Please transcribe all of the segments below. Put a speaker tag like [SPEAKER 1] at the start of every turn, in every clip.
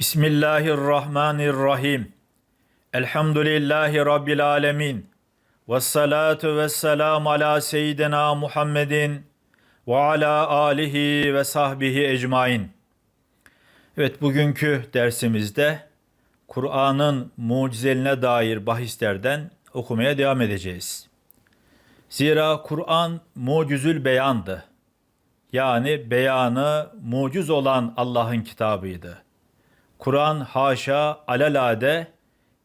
[SPEAKER 1] Bismillahirrahmanirrahim. Elhamdülillahi Rabbil alemin. Ve salatu ve selamu ala seyyidina Muhammedin ve ala alihi ve sahbihi ecmain. Evet bugünkü dersimizde Kur'an'ın mucizeline dair bahislerden okumaya devam edeceğiz. Zira Kur'an mucizül beyandı. Yani beyanı muciz olan Allah'ın kitabıydı. Kur'an haşa alelade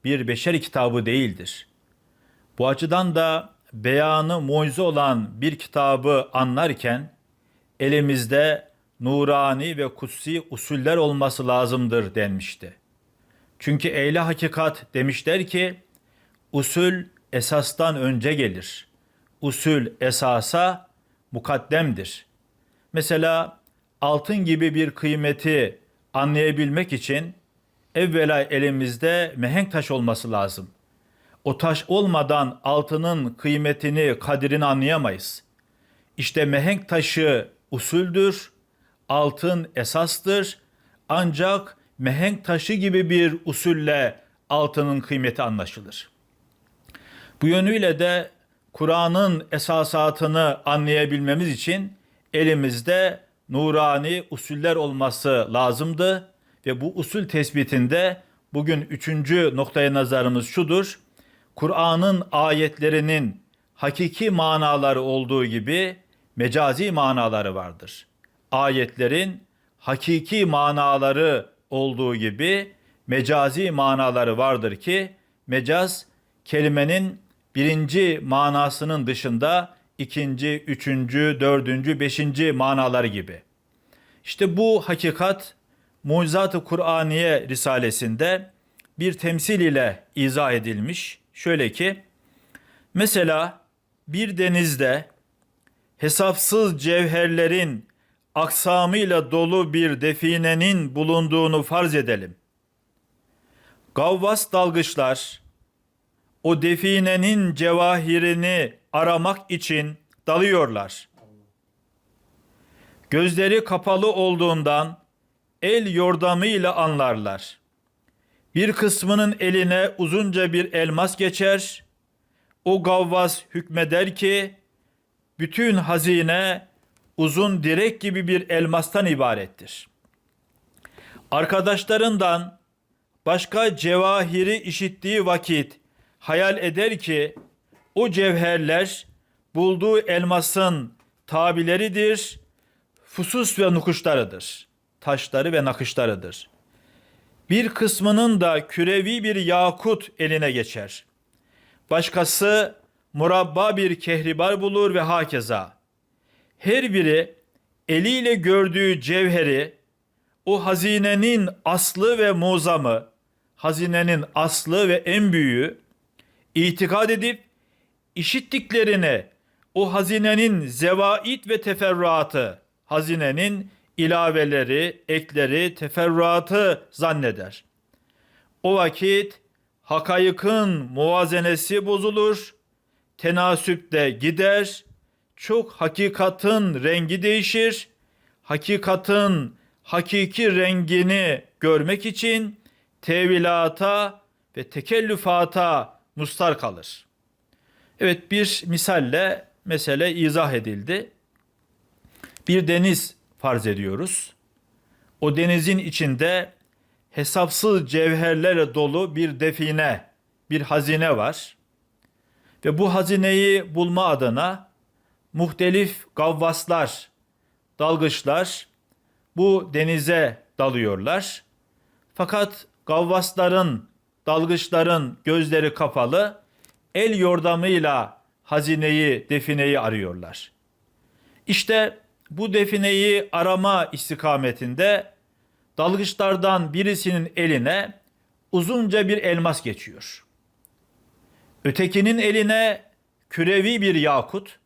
[SPEAKER 1] bir beşer kitabı değildir. Bu açıdan da beyanı mucize olan bir kitabı anlarken elimizde nurani ve kutsi usuller olması lazımdır denmişti. Çünkü eyle hakikat demişler ki usul esastan önce gelir. Usul esasa mukaddemdir. Mesela altın gibi bir kıymeti anlayabilmek için evvela elimizde mehenk taş olması lazım. O taş olmadan altının kıymetini, kadirini anlayamayız. İşte mehenk taşı usuldür, altın esastır. Ancak mehenk taşı gibi bir usulle altının kıymeti anlaşılır. Bu yönüyle de Kur'an'ın esasatını anlayabilmemiz için elimizde nurani usuller olması lazımdı ve bu usul tespitinde bugün üçüncü noktaya nazarımız şudur. Kur'an'ın ayetlerinin hakiki manaları olduğu gibi mecazi manaları vardır. Ayetlerin hakiki manaları olduğu gibi mecazi manaları vardır ki mecaz kelimenin birinci manasının dışında ikinci, üçüncü, dördüncü, beşinci manaları gibi. İşte bu hakikat Mucizat-ı Kur'aniye Risalesinde bir temsil ile izah edilmiş. Şöyle ki, mesela bir denizde hesapsız cevherlerin aksamıyla dolu bir definenin bulunduğunu farz edelim. Gavvas dalgıçlar o definenin cevahirini aramak için dalıyorlar. Gözleri kapalı olduğundan el yordamıyla anlarlar. Bir kısmının eline uzunca bir elmas geçer. O gavvas hükmeder ki bütün hazine uzun direk gibi bir elmastan ibarettir. Arkadaşlarından başka cevahiri işittiği vakit hayal eder ki o cevherler bulduğu elmasın tabileridir, fusus ve nukuşlarıdır. Taşları ve nakışlarıdır. Bir kısmının da kürevi bir yakut eline geçer. Başkası murabba bir kehribar bulur ve hakeza. Her biri eliyle gördüğü cevheri o hazinenin aslı ve muzamı, hazinenin aslı ve en büyüğü itikad edip işittiklerini o hazinenin zevait ve teferruatı, hazinenin ilaveleri, ekleri, teferruatı zanneder. O vakit hakayıkın muvazenesi bozulur, tenasüp de gider, çok hakikatın rengi değişir, hakikatın hakiki rengini görmek için tevilata ve tekellüfata mustar kalır. Evet bir misalle mesele izah edildi. Bir deniz farz ediyoruz. O denizin içinde hesapsız cevherlerle dolu bir define, bir hazine var. Ve bu hazineyi bulma adına muhtelif gavvaslar, dalgıçlar bu denize dalıyorlar. Fakat gavvasların, dalgıçların gözleri kapalı, el yordamıyla hazineyi, defineyi arıyorlar. İşte bu defineyi arama istikametinde dalgıçlardan birisinin eline uzunca bir elmas geçiyor. Ötekinin eline kürevi bir yakut,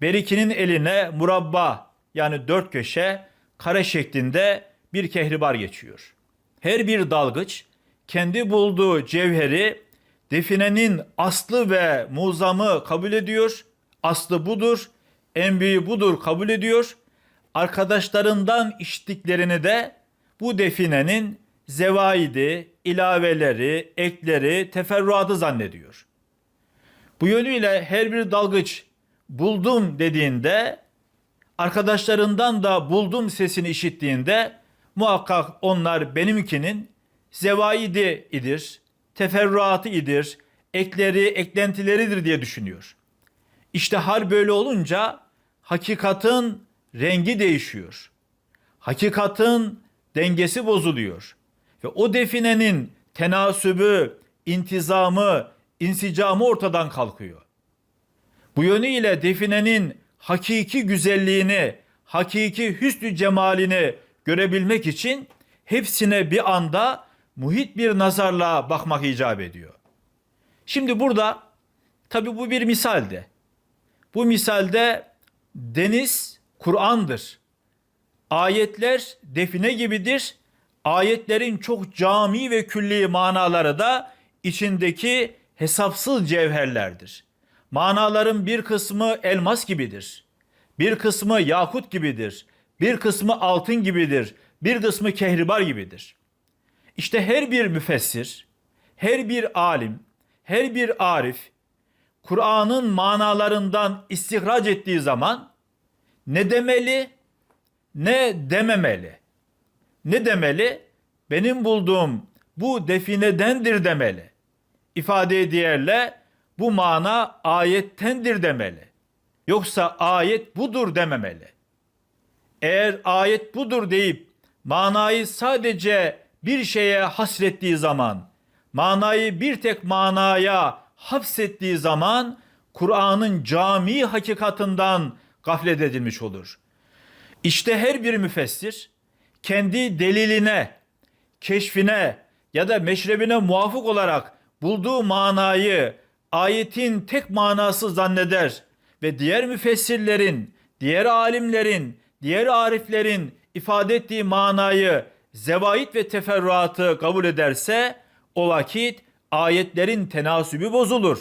[SPEAKER 1] berikinin eline murabba yani dört köşe kare şeklinde bir kehribar geçiyor. Her bir dalgıç kendi bulduğu cevheri definenin aslı ve muzamı kabul ediyor. Aslı budur, en büyüğü budur kabul ediyor. Arkadaşlarından işittiklerini de bu definenin zevaidi, ilaveleri, ekleri, teferruatı zannediyor. Bu yönüyle her bir dalgıç buldum dediğinde arkadaşlarından da buldum sesini işittiğinde muhakkak onlar benimkinin zevaidi idir, teferruatı idir, ekleri, eklentileridir diye düşünüyor. İşte hal böyle olunca hakikatin rengi değişiyor. Hakikatin dengesi bozuluyor. Ve o definenin tenasübü, intizamı, insicamı ortadan kalkıyor. Bu yönüyle definenin hakiki güzelliğini, hakiki hüsnü cemalini görebilmek için hepsine bir anda muhit bir nazarla bakmak icap ediyor. Şimdi burada tabi bu bir misalde. Bu misalde deniz Kur'an'dır. Ayetler define gibidir. Ayetlerin çok cami ve külli manaları da içindeki hesapsız cevherlerdir. Manaların bir kısmı elmas gibidir. Bir kısmı yakut gibidir. Bir kısmı altın gibidir. Bir kısmı kehribar gibidir. İşte her bir müfessir, her bir alim, her bir arif Kur'an'ın manalarından istihraç ettiği zaman ne demeli ne dememeli. Ne demeli? Benim bulduğum bu definedendir demeli. İfade diğerle bu mana ayettendir demeli. Yoksa ayet budur dememeli. Eğer ayet budur deyip manayı sadece bir şeye hasrettiği zaman, manayı bir tek manaya hapsettiği zaman Kur'an'ın cami hakikatından gaflet edilmiş olur. İşte her bir müfessir kendi deliline, keşfine ya da meşrebine muvafık olarak bulduğu manayı ayetin tek manası zanneder ve diğer müfessirlerin, diğer alimlerin, diğer ariflerin ifade ettiği manayı zevait ve teferruatı kabul ederse o vakit ayetlerin tenasübü bozulur,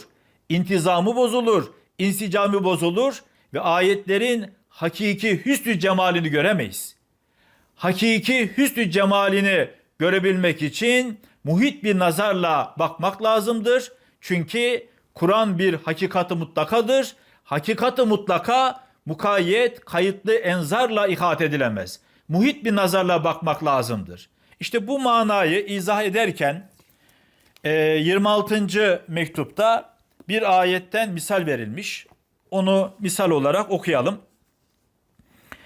[SPEAKER 1] intizamı bozulur, insicamı bozulur ve ayetlerin hakiki hüsnü cemalini göremeyiz. Hakiki hüsnü cemalini görebilmek için muhit bir nazarla bakmak lazımdır. Çünkü Kur'an bir hakikati mutlakadır. Hakikati mutlaka mukayyet, kayıtlı enzarla ihat edilemez. Muhit bir nazarla bakmak lazımdır. İşte bu manayı izah ederken 26. mektupta bir ayetten misal verilmiş. Onu misal olarak okuyalım.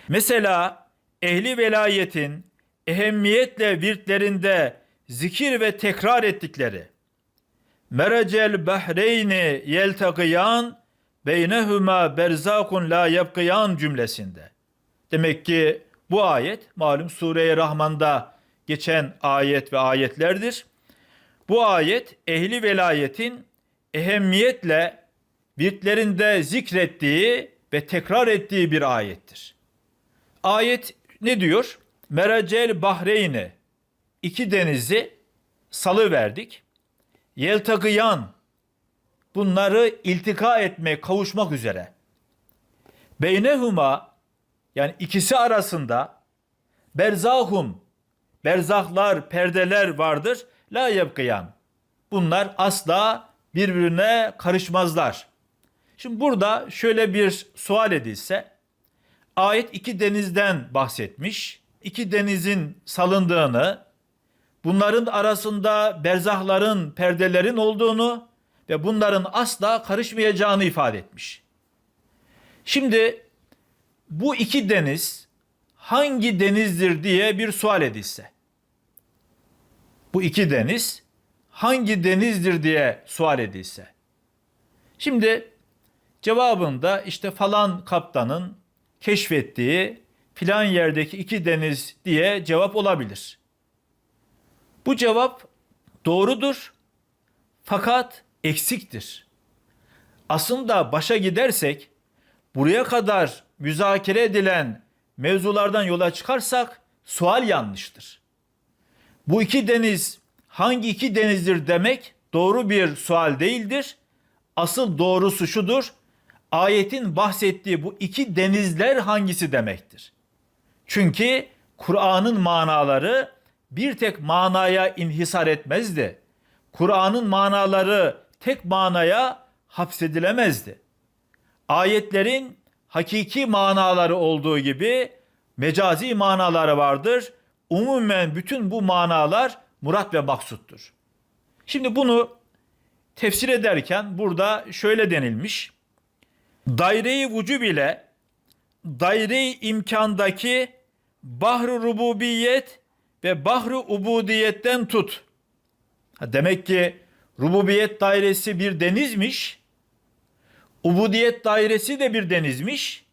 [SPEAKER 1] Mesela ehli velayetin ehemmiyetle virtlerinde zikir ve tekrar ettikleri Merecel bahreyni yeltakiyan beynehuma berzakun la yabkiyan cümlesinde. Demek ki bu ayet malum Sure-i Rahman'da geçen ayet ve ayetlerdir. Bu ayet ehli velayetin ehemmiyetle virtlerinde zikrettiği ve tekrar ettiği bir ayettir. Ayet ne diyor? Meracel Bahreyni iki denizi salı verdik. Yeltakıyan bunları iltika etmek, kavuşmak üzere. Beynehuma yani ikisi arasında berzahum berzahlar, perdeler vardır. La yebkiyan. Bunlar asla birbirine karışmazlar. Şimdi burada şöyle bir sual edilse ayet iki denizden bahsetmiş. İki denizin salındığını, bunların arasında berzahların, perdelerin olduğunu ve bunların asla karışmayacağını ifade etmiş. Şimdi bu iki deniz hangi denizdir diye bir sual edilse. Bu iki deniz hangi denizdir diye sual edilse. Şimdi cevabında işte falan kaptanın keşfettiği filan yerdeki iki deniz diye cevap olabilir. Bu cevap doğrudur fakat eksiktir. Aslında başa gidersek buraya kadar müzakere edilen mevzulardan yola çıkarsak sual yanlıştır. Bu iki deniz hangi iki denizdir demek doğru bir sual değildir. Asıl doğrusu şudur ayetin bahsettiği bu iki denizler hangisi demektir? Çünkü Kur'an'ın manaları bir tek manaya inhisar etmezdi. Kur'an'ın manaları tek manaya hapsedilemezdi. Ayetlerin hakiki manaları olduğu gibi mecazi manaları vardır. Umumen bütün bu manalar murat ve maksuttur. Şimdi bunu tefsir ederken burada şöyle denilmiş. Daire-i vücub ile daire-i imkandaki bahru rububiyet ve bahru ubudiyetten tut. Demek ki rububiyet dairesi bir denizmiş. Ubudiyet dairesi de bir denizmiş.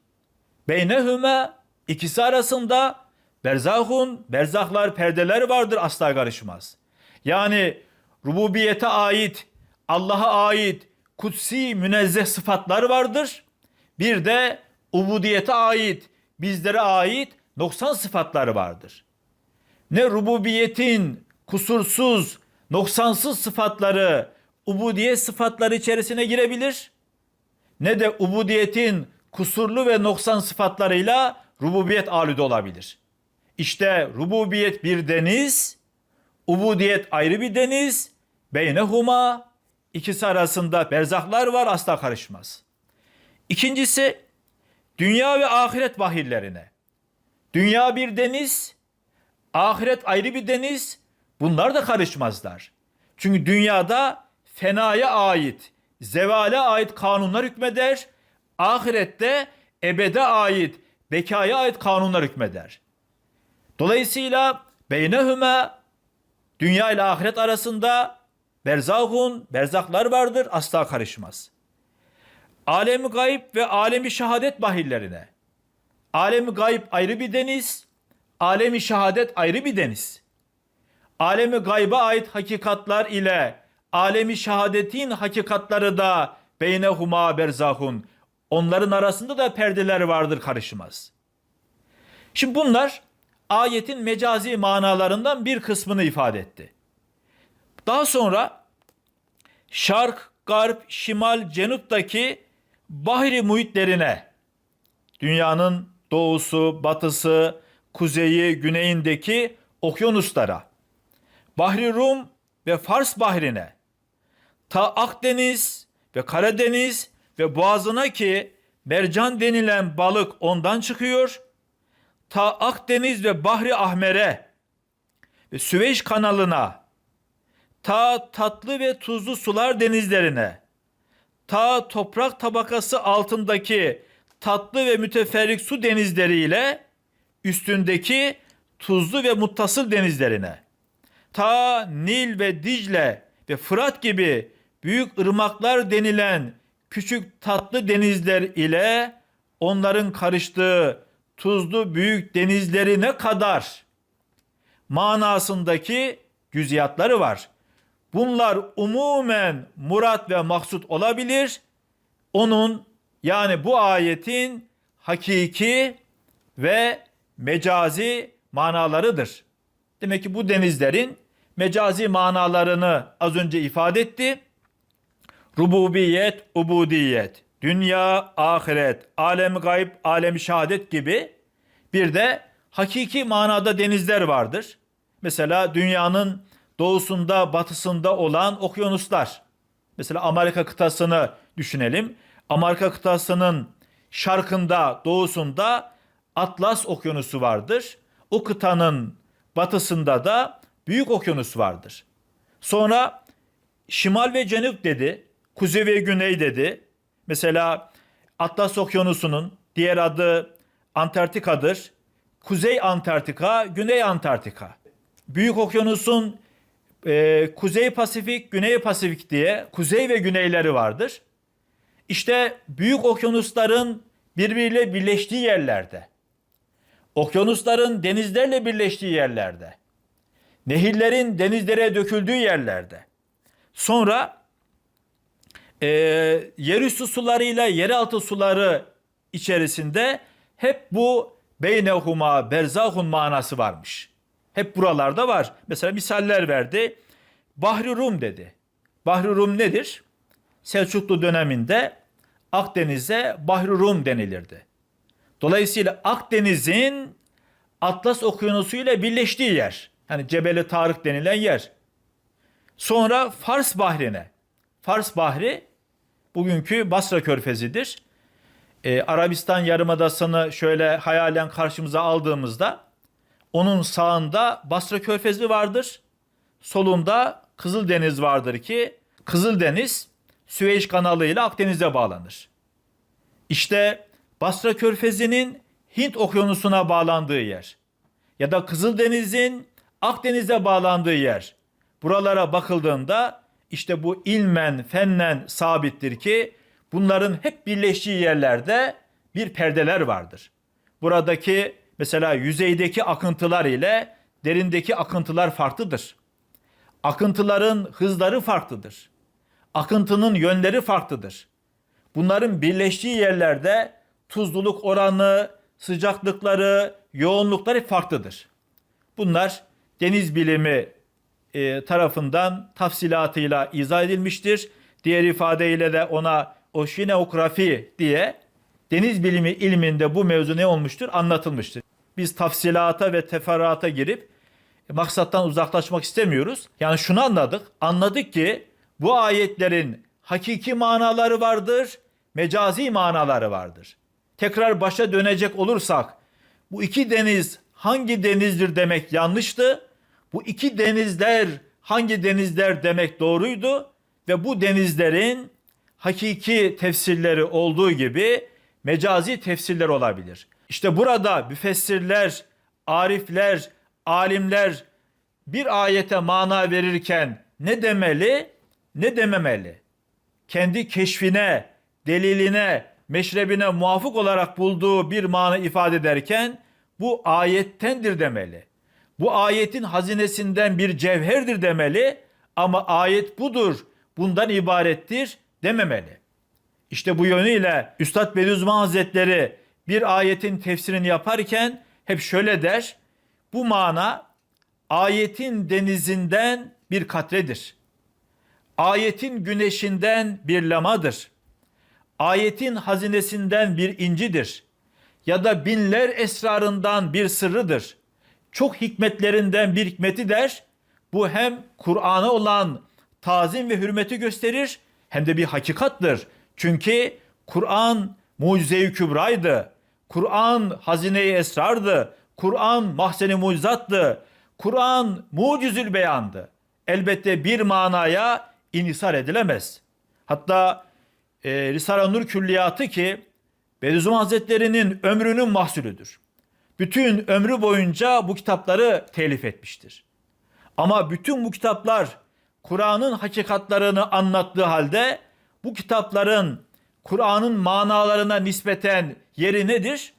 [SPEAKER 1] Beynehüme ikisi arasında berzahun, berzahlar, perdeler vardır asla karışmaz. Yani rububiyete ait, Allah'a ait kutsi münezzeh sıfatlar vardır. Bir de ubudiyete ait, bizlere ait noksan sıfatları vardır. Ne rububiyetin kusursuz, noksansız sıfatları ubudiyet sıfatları içerisine girebilir ne de ubudiyetin kusurlu ve noksan sıfatlarıyla rububiyet alüde olabilir. İşte rububiyet bir deniz, ubudiyet ayrı bir deniz, beynehuma ikisi arasında berzahlar var asla karışmaz. İkincisi dünya ve ahiret vahillerine. Dünya bir deniz, ahiret ayrı bir deniz. Bunlar da karışmazlar. Çünkü dünyada fenaya ait, zevale ait kanunlar hükmeder. Ahirette ebede ait, bekaya ait kanunlar hükmeder. Dolayısıyla beynehüme dünya ile ahiret arasında berzahun, berzaklar vardır asla karışmaz. Alemi gayb ve alemi şehadet bahillerine. Alemi gayb ayrı bir deniz, alemi şehadet ayrı bir deniz. Alemi gayba ait hakikatlar ile alemi şehadetin hakikatları da beynehuma berzahun. Onların arasında da perdeler vardır karışmaz. Şimdi bunlar ayetin mecazi manalarından bir kısmını ifade etti. Daha sonra şark, garp, şimal, cenuptaki bahri muhitlerine dünyanın doğusu, batısı, kuzeyi, güneyindeki okyanuslara, Bahri Rum ve Fars Bahri'ne, ta Akdeniz ve Karadeniz ve Boğazı'na ki mercan denilen balık ondan çıkıyor, ta Akdeniz ve Bahri Ahmer'e ve Süveyş kanalına, ta tatlı ve tuzlu sular denizlerine, ta toprak tabakası altındaki tatlı ve müteferrik su denizleriyle üstündeki tuzlu ve muttasıl denizlerine, ta Nil ve Dicle ve Fırat gibi büyük ırmaklar denilen küçük tatlı denizler ile onların karıştığı tuzlu büyük denizlerine kadar manasındaki güziyatları var. Bunlar umumen murat ve maksut olabilir. Onun yani bu ayetin hakiki ve mecazi manalarıdır. Demek ki bu denizlerin mecazi manalarını az önce ifade etti. Rububiyet, ubudiyet, dünya, ahiret, alem gayb, alem şehadet gibi bir de hakiki manada denizler vardır. Mesela dünyanın doğusunda, batısında olan okyanuslar. Mesela Amerika kıtasını düşünelim. Amerika kıtasının şarkında, doğusunda Atlas Okyanusu vardır. O kıtanın batısında da Büyük Okyanus vardır. Sonra şimal ve cenup dedi. Kuzey ve güney dedi. Mesela Atlas Okyanusu'nun diğer adı Antarktika'dır. Kuzey Antarktika, Güney Antarktika. Büyük Okyanus'un e, Kuzey Pasifik, Güney Pasifik diye kuzey ve güneyleri vardır. İşte büyük okyanusların birbiriyle birleştiği yerlerde, okyanusların denizlerle birleştiği yerlerde, nehirlerin denizlere döküldüğü yerlerde, sonra e, yerüstü sularıyla yeraltı suları içerisinde hep bu beynehuma berzahun manası varmış. Hep buralarda var. Mesela misaller verdi. Bahri Rum dedi. Bahri Rum nedir? Selçuklu döneminde Akdeniz'e Bahri Rum denilirdi. Dolayısıyla Akdeniz'in Atlas Okyanusu ile birleştiği yer. Yani Cebeli Tarık denilen yer. Sonra Fars Bahri'ne. Fars Bahri bugünkü Basra Körfezi'dir. Ee, Arabistan Yarımadası'nı şöyle hayalen karşımıza aldığımızda onun sağında Basra Körfezi vardır. Solunda Kızıldeniz vardır ki Kızıldeniz Süveyş kanalı ile Akdeniz'e bağlanır. İşte Basra Körfezi'nin Hint Okyanusu'na bağlandığı yer ya da Kızıldeniz'in Akdeniz'e bağlandığı yer. Buralara bakıldığında işte bu ilmen, fennen sabittir ki bunların hep birleştiği yerlerde bir perdeler vardır. Buradaki mesela yüzeydeki akıntılar ile derindeki akıntılar farklıdır. Akıntıların hızları farklıdır. Akıntının yönleri farklıdır. Bunların birleştiği yerlerde tuzluluk oranı, sıcaklıkları, yoğunlukları farklıdır. Bunlar deniz bilimi e, tarafından tafsilatıyla izah edilmiştir. Diğer ifadeyle de ona oşineografi diye deniz bilimi ilminde bu mevzu ne olmuştur anlatılmıştır. Biz tafsilata ve teferruata girip maksattan uzaklaşmak istemiyoruz. Yani şunu anladık. Anladık ki bu ayetlerin hakiki manaları vardır, mecazi manaları vardır. Tekrar başa dönecek olursak bu iki deniz hangi denizdir demek yanlıştı. Bu iki denizler hangi denizler demek doğruydu ve bu denizlerin hakiki tefsirleri olduğu gibi mecazi tefsirler olabilir. İşte burada müfessirler, arifler, alimler bir ayete mana verirken ne demeli, ne dememeli? Kendi keşfine, deliline, meşrebine muvafık olarak bulduğu bir mana ifade ederken bu ayettendir demeli. Bu ayetin hazinesinden bir cevherdir demeli ama ayet budur, bundan ibarettir dememeli. İşte bu yönüyle Üstad Bediüzzaman Hazretleri bir ayetin tefsirini yaparken hep şöyle der. Bu mana ayetin denizinden bir katredir. Ayetin güneşinden bir lamadır. Ayetin hazinesinden bir incidir. Ya da binler esrarından bir sırrıdır. Çok hikmetlerinden bir hikmeti der. Bu hem Kur'an'a olan tazim ve hürmeti gösterir hem de bir hakikattır. Çünkü Kur'an mucize-i kübraydı. Kur'an hazine-i esrardı. Kur'an mahzeni mucizattı. Kur'an mucizül beyandı. Elbette bir manaya inisar edilemez. Hatta e, Risale-i Nur külliyatı ki Bediüzzaman Hazretleri'nin ömrünün mahsulüdür. Bütün ömrü boyunca bu kitapları telif etmiştir. Ama bütün bu kitaplar Kur'an'ın hakikatlarını anlattığı halde bu kitapların Kur'an'ın manalarına nispeten yeri nedir?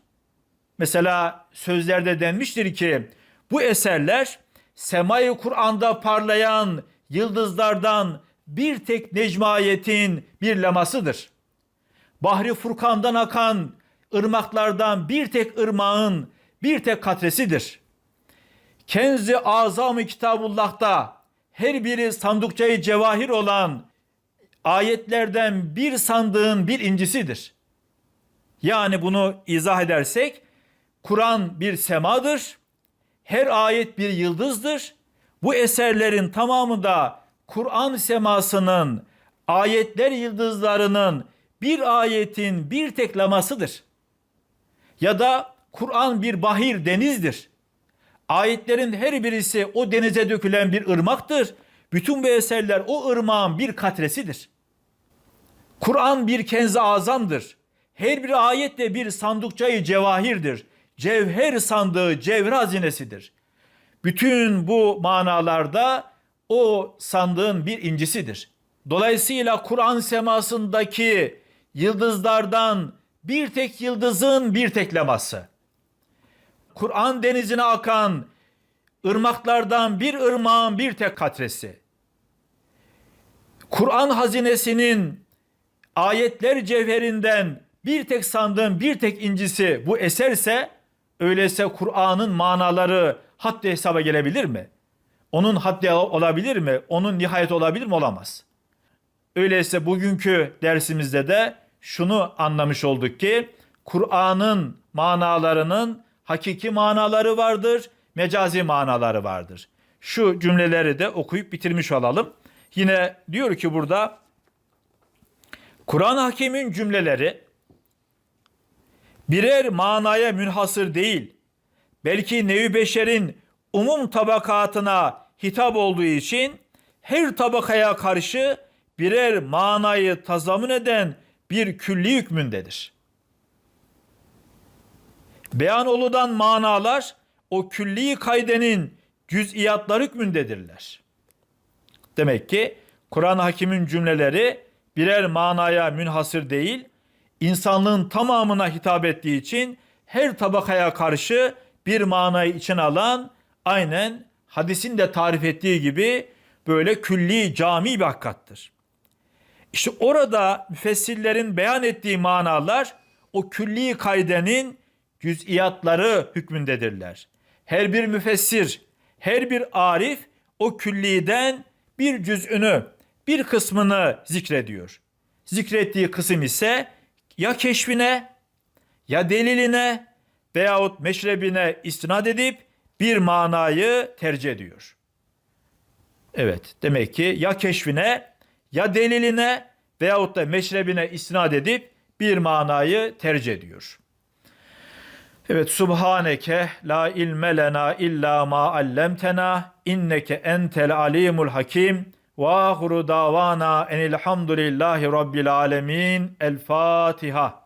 [SPEAKER 1] Mesela sözlerde denmiştir ki bu eserler semayı Kur'an'da parlayan yıldızlardan bir tek necmayetin bir lamasıdır. Bahri Furkan'dan akan ırmaklardan bir tek ırmağın bir tek katresidir. Kenzi azam-ı kitabullah'ta her biri sandukçayı cevahir olan ayetlerden bir sandığın bir incisidir. Yani bunu izah edersek Kur'an bir semadır. Her ayet bir yıldızdır. Bu eserlerin tamamı da Kur'an semasının ayetler yıldızlarının bir ayetin bir tek lamasıdır. Ya da Kur'an bir bahir denizdir. Ayetlerin her birisi o denize dökülen bir ırmaktır. Bütün bu eserler o ırmağın bir katresidir. Kur'an bir kenzi azamdır. Her bir ayette bir sandukçayı cevahirdir. Cevher sandığı cevher hazinesidir. Bütün bu manalarda o sandığın bir incisidir. Dolayısıyla Kur'an semasındaki yıldızlardan bir tek yıldızın bir tek leması. Kur'an denizine akan ırmaklardan bir ırmağın bir tek katresi. Kur'an hazinesinin ayetler cevherinden bir tek sandığın bir tek incisi bu eserse öyleyse Kur'an'ın manaları haddi hesaba gelebilir mi? Onun haddi olabilir mi? Onun nihayet olabilir mi? Olamaz. Öyleyse bugünkü dersimizde de şunu anlamış olduk ki Kur'an'ın manalarının hakiki manaları vardır, mecazi manaları vardır. şu cümleleri de okuyup bitirmiş olalım. Yine diyor ki burada Kur'an-ı Hakim'in cümleleri birer manaya münhasır değil, belki nevi beşerin umum tabakatına hitap olduğu için her tabakaya karşı birer manayı tazamun eden bir külli hükmündedir. Beyan olunan manalar o külli kaydenin cüz'iyatlar hükmündedirler. Demek ki Kur'an-ı Hakim'in cümleleri birer manaya münhasır değil, insanlığın tamamına hitap ettiği için her tabakaya karşı bir manayı içine alan aynen hadisin de tarif ettiği gibi böyle külli cami bir hakikattır. İşte orada müfessirlerin beyan ettiği manalar o külli kaydenin cüz'iyatları hükmündedirler. Her bir müfessir, her bir arif o külliden bir cüz'ünü, bir kısmını zikrediyor. Zikrettiği kısım ise ya keşfine, ya deliline veyahut meşrebine istinad edip bir manayı tercih ediyor. Evet, demek ki ya keşfine, ya deliline veyahut da meşrebine istinad edip bir manayı tercih ediyor. Evet, Subhaneke la ilme lena illa ma allemtena inneke entel alimul hakim ve ahuru davana enilhamdülillahi rabbil alemin. El Fatiha.